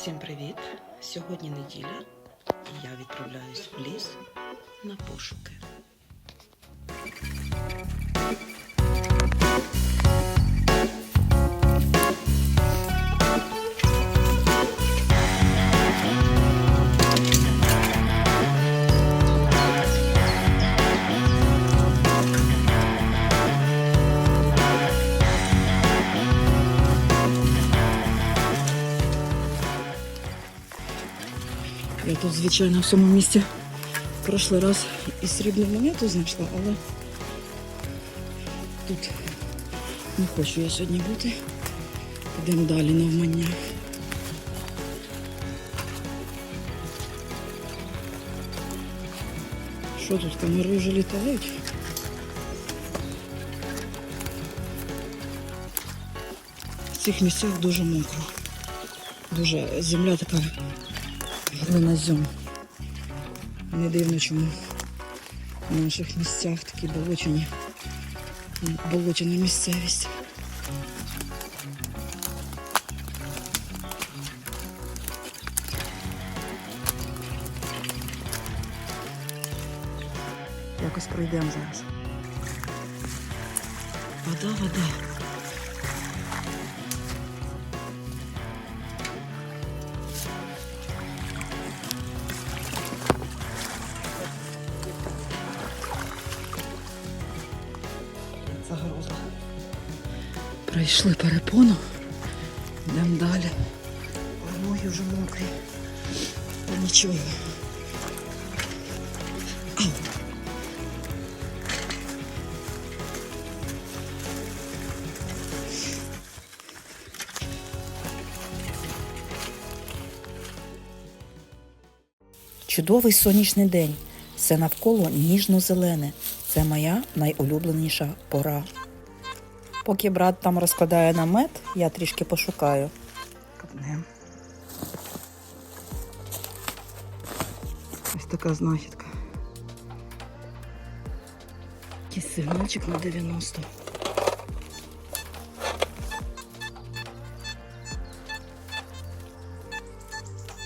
Всім привіт! Сьогодні неділя, і я відправляюсь в ліс на пошуки. Тут, звичайно, в цьому місці прошлий раз і срібну монету знайшла, але тут не хочу я сьогодні бути. Підемо далі навмання. Що тут, комари вже літають? В цих місцях дуже мокро. Дуже земля така глинозем. Не дивно, чому в наших місцях такі болочені, болотяна місцевість. Якось пройдемо зараз. Вода, вода. Пройшли перепону. Йдемо далі. Ой, Ноги вже мокрі. Та нічого. Чудовий сонячний день. Все навколо ніжно-зелене. Це моя найулюбленіша пора. Поки брат там розкладає намет, я трішки пошукаю. Ось така знахідка. Якийсь сигнальчик на 90.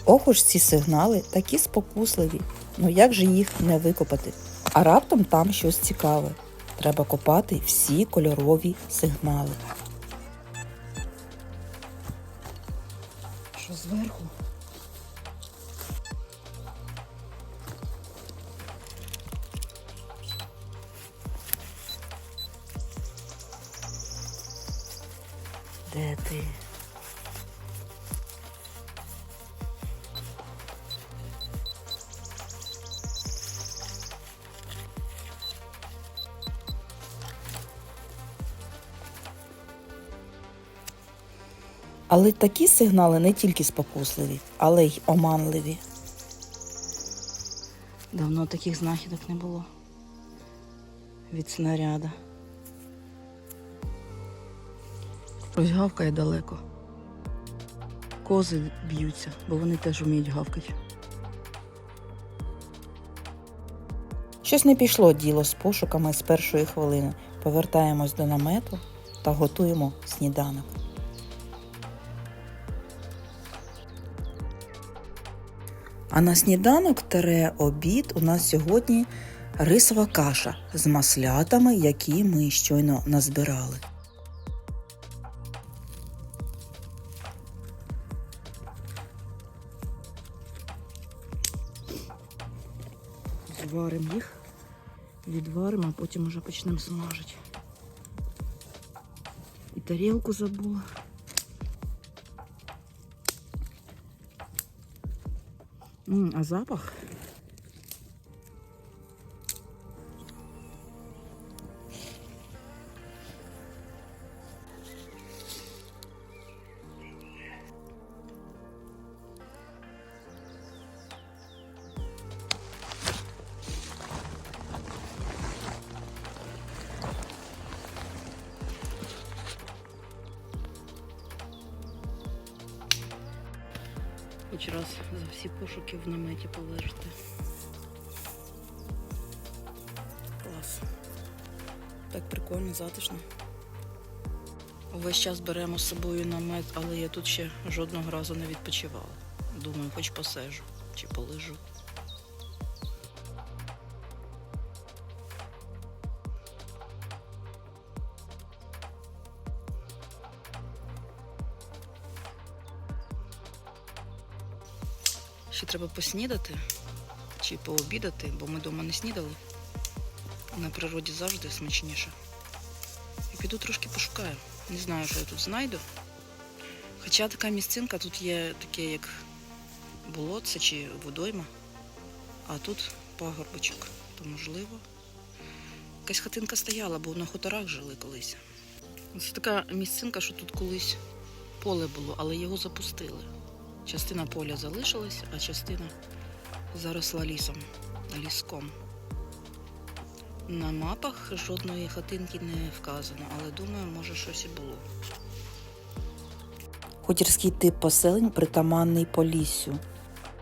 Ох уж ці сигнали такі спокусливі. Ну як же їх не викопати? А раптом там щось цікаве. Треба копати всі кольорові сигнали. Що зверху? Але такі сигнали не тільки спокусливі, але й оманливі. Давно таких знахідок не було. Від снаряда. Хтось гавкає далеко. Кози б'ються, бо вони теж вміють гавкати. Щось не пішло діло з пошуками з першої хвилини. Повертаємось до намету та готуємо сніданок. А на сніданок тере обід у нас сьогодні рисова каша з маслятами, які ми щойно назбирали. Зваримо їх, відваримо, а потім уже почнемо смажити. І тарілку забула. А запах? Хоч раз за всі пошуки в наметі полежати. Клас. Так прикольно, затишно. Увесь час беремо з собою намет, але я тут ще жодного разу не відпочивала. Думаю, хоч посежу чи полежу. Ще треба поснідати чи пообідати, бо ми вдома не снідали. На природі завжди смачніше. І піду трошки пошукаю. Не знаю, що я тут знайду. Хоча така місцинка тут є таке, як болотце чи водойма, а тут пагорбочок. То можливо. Якась хатинка стояла, бо на хуторах жили колись. Це така місцинка, що тут колись поле було, але його запустили. Частина поля залишилась, а частина заросла лісом, ліском. На мапах жодної хатинки не вказано, але думаю, може щось і було. Хутірський тип поселень притаманний Поліссю.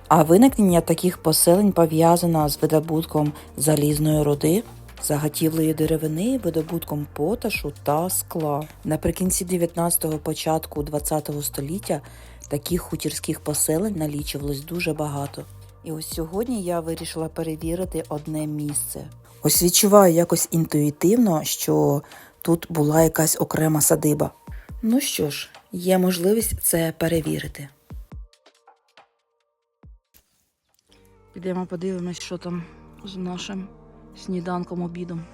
А виникнення таких поселень пов'язано з видобутком залізної руди, заготівлею деревини, видобутком поташу та скла. Наприкінці 19-го, початку 20-го століття таких хутірських поселень налічувалось дуже багато. І ось сьогодні я вирішила перевірити одне місце. Ось відчуваю якось інтуїтивно, що тут була якась окрема садиба. Ну що ж, є можливість це перевірити. Підемо подивимось, що там з нашим сніданком обідом.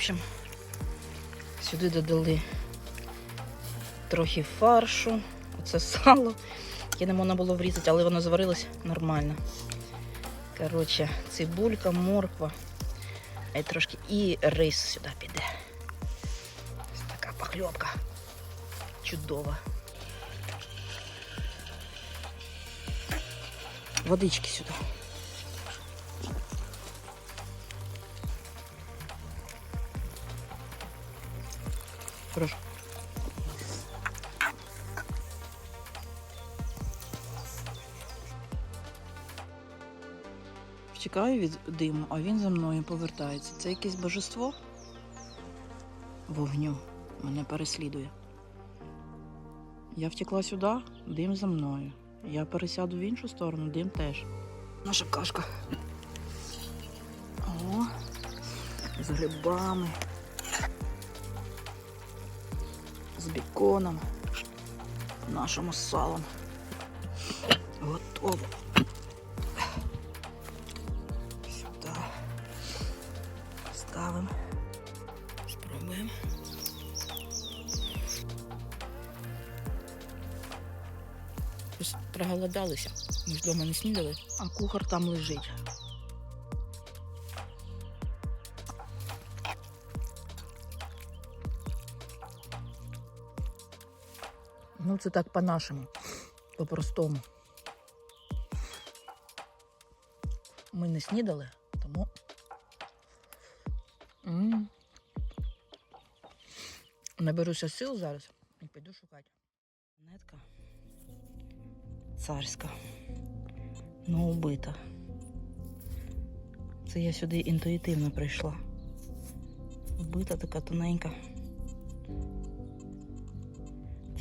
Общем, Сюди додали трохи фаршу, оце сало, яке не можна було врізати, але воно зварилось нормально. Коротше, цибулька, морква. І трошки і рис сюди піде. Ось така похльопка. Чудова. Водички сюди. Прошу. Втікаю від диму, а він за мною повертається. Це якесь божество вогню мене переслідує. Я втекла сюди, дим за мною. Я пересяду в іншу сторону, дим теж. Наша кашка. О, з грибами. З біконом, нашим салом. Готово. Сюди. Ставимо. Спробуємо. Проголодалися. Ми ж вдома не снідали, а кухар там лежить. Ну, це так по-нашому, по-простому. Ми не снідали, тому. м Наберуся сил зараз і піду шукати. Нетка царська, ну убита. Це я сюди інтуїтивно прийшла. Убита така тоненька.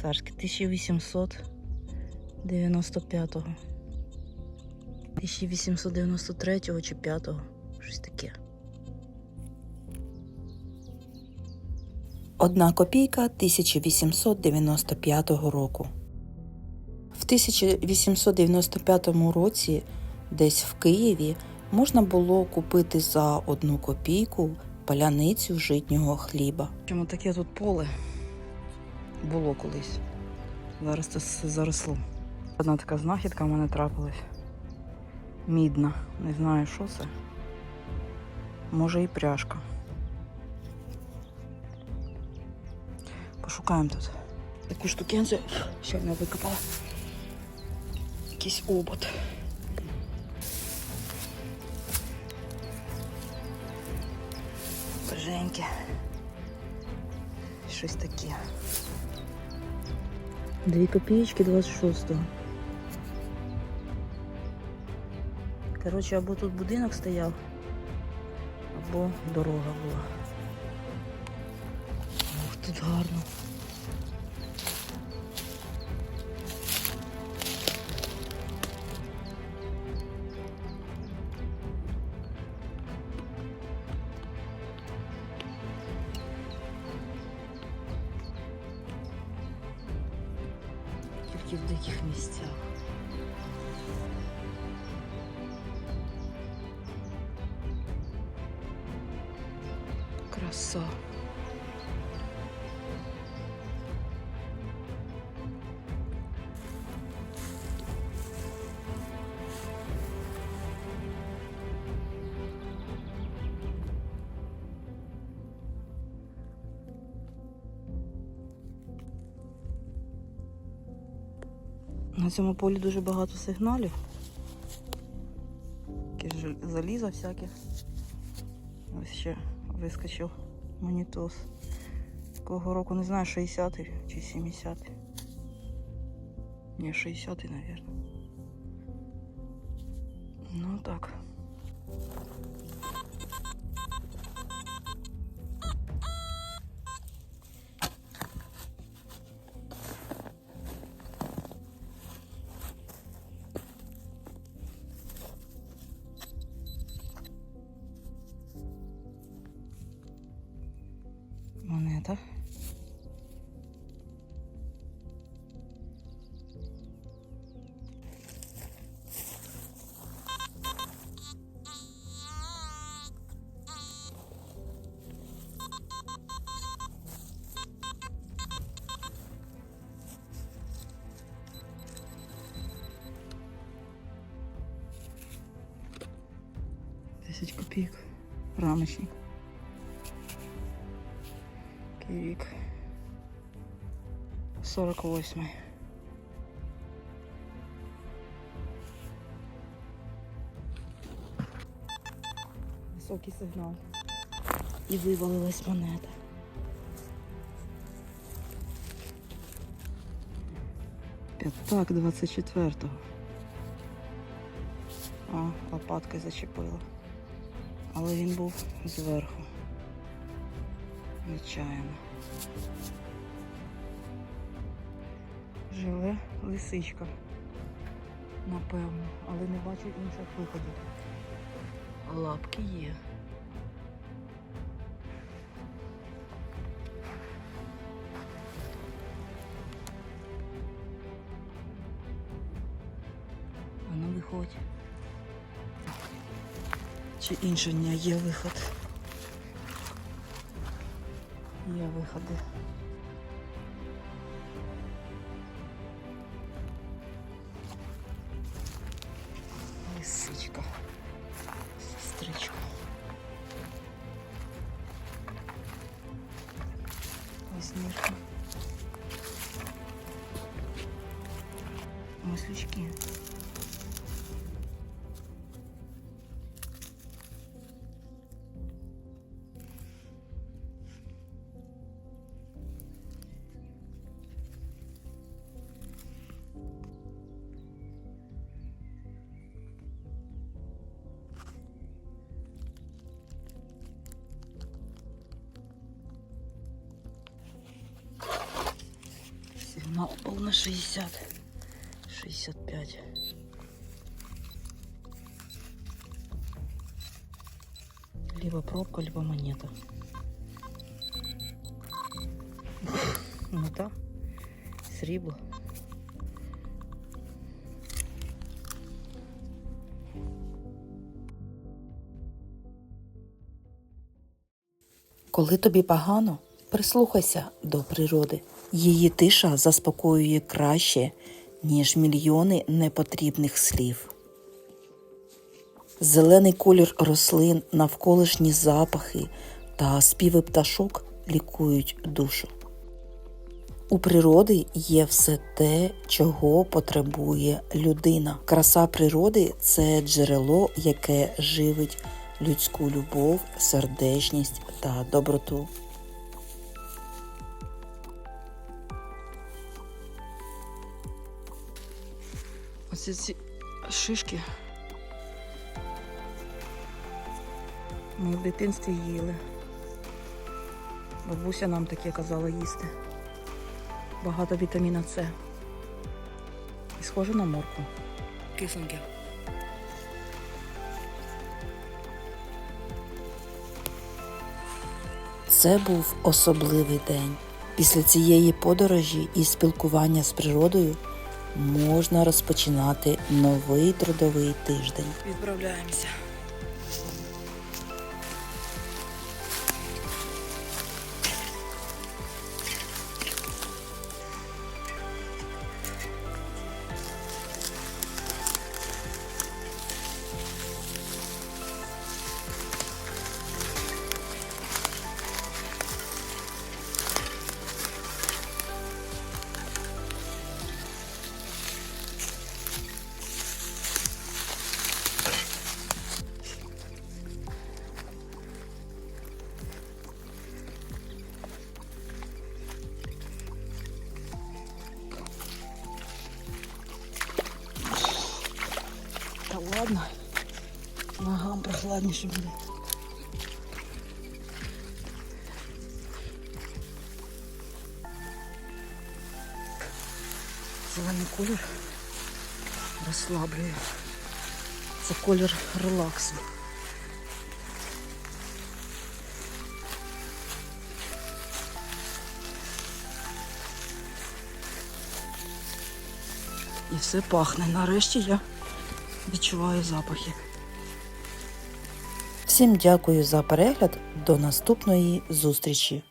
Царське 1895-го. 1893-го чи 5-го. Щось таке. Одна копійка 1895 року. В 1895 році десь в Києві можна було купити за одну копійку паляницю житнього хліба. Чому таке тут поле було колись. Зараз це все заросло. Одна така знахідка в мене трапилась. Мідна. Не знаю, що це. Може і пряжка. Пошукаємо тут. Таку штукенцію щойно викопала. Якийсь обод. свіженьке. Щось таке. Дві копієчки 26-го. Коротше, або тут будинок стояв, або дорога була. Ох, тут гарно. Місцях. Краса. На цьому полі дуже багато сигналів. Якесь жел- залізо всяке. Ось ще вискочив монітос. Якого року не знаю, 60-й чи 70-й. Ні, 60-й, мабуть. Ну так. Монета. Десять копійок. Рамочник. Рік? 48. Високий сигнал. І вивалилась монета. П'ятак 24-го. А, лопаткою зачепила. Але він був зверху. Нечаянно. Живе лисичка. Напевно, але не бачу інших виходів. Лапки є. А ну виходь. Чи інше дня є виход? Є виходи. Сигнал был на 60. 65. Либо пробка, либо монета. Ну да, срібло. Коли тобі погано, прислухайся до природи. Її тиша заспокоює краще, ніж мільйони непотрібних слів. Зелений колір рослин, навколишні запахи та співи пташок лікують душу. У природи є все те, чого потребує людина. Краса природи це джерело, яке живить людську любов, сердечність та доброту. Оці ці шишки ми в дитинстві їли. Бабуся нам таке казала їсти. Багато вітаміна С. І схоже на морку. Кисленьке. Це був особливий день. Після цієї подорожі і спілкування з природою можна розпочинати новий трудовий тиждень. Відправляємося. Прохладніше буде. Зелений колір розслаблює. Це колір релаксу. І все пахне. Нарешті я відчуваю запахи. Всім дякую за перегляд. До наступної зустрічі!